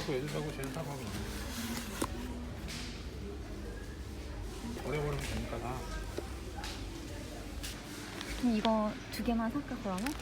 사고 얘도 사고 쟤도 사고 하면 버려버리면 되니까 다 그럼 이거 두 개만 살까 그러면?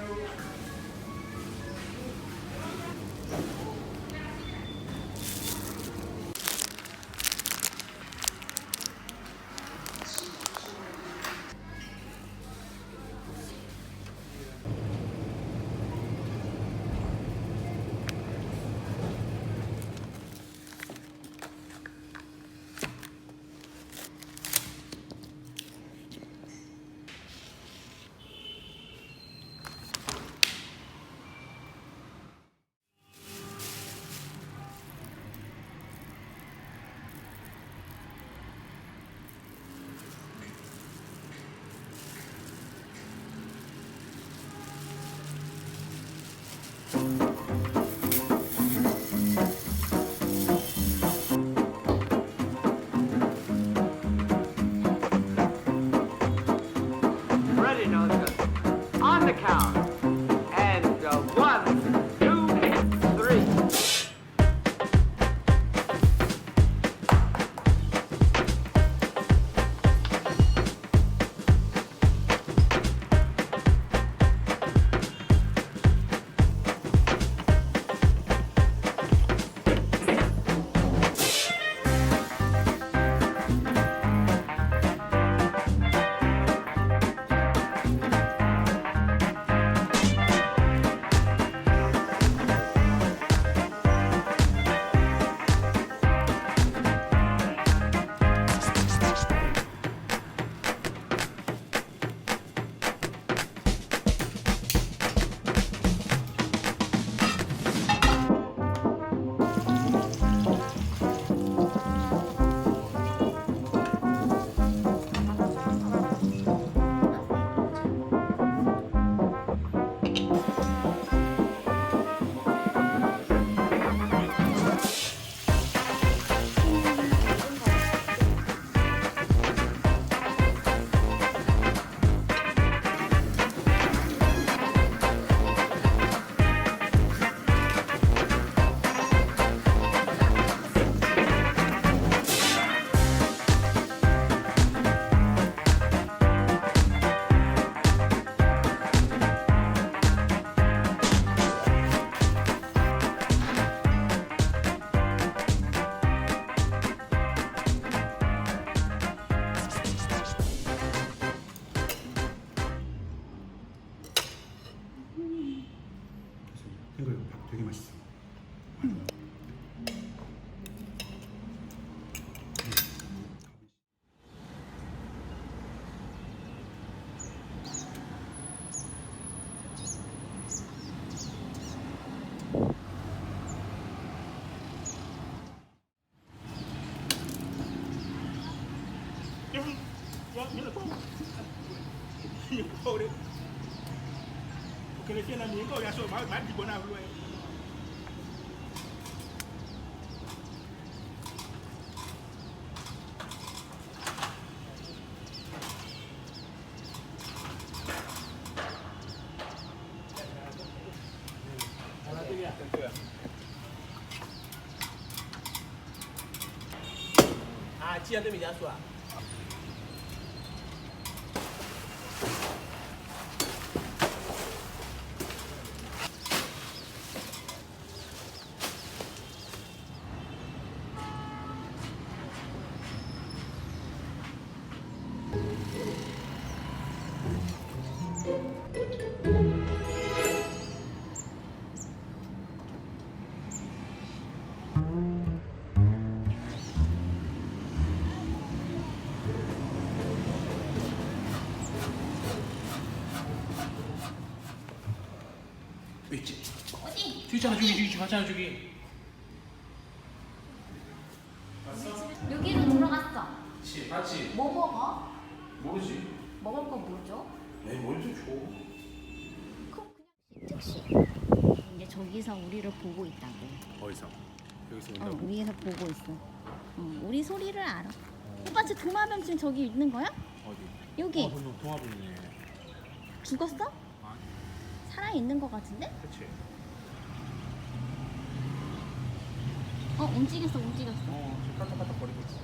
Ready, 看。 이거 밥 되게 맛있어 Okele so ma ma dìbò náà lóye. Ah, tiens, demi-heure soir. 있잖아 저기 저기 맞잖아 저기 여기로 들어갔어. 치 맞지? 뭐 먹어? 모르지 먹을 거 뭐죠? 에이 뭘좀 줘. 그럼 그냥 즉시 이제 저기서 우리를 보고 있다고. 어디서? 여기서 어, 온다고? 위에서 보고 있어. 어, 우리 소리를 알아. 오빠 쟤 도마뱀 지금 저기 있는 거야? 어디? 여기 동화분이네 죽었어? 살아 있는 거 같은데? 그치 어 움직였어 움직였어. 어, 지금 까딱까딱 거리고 있어.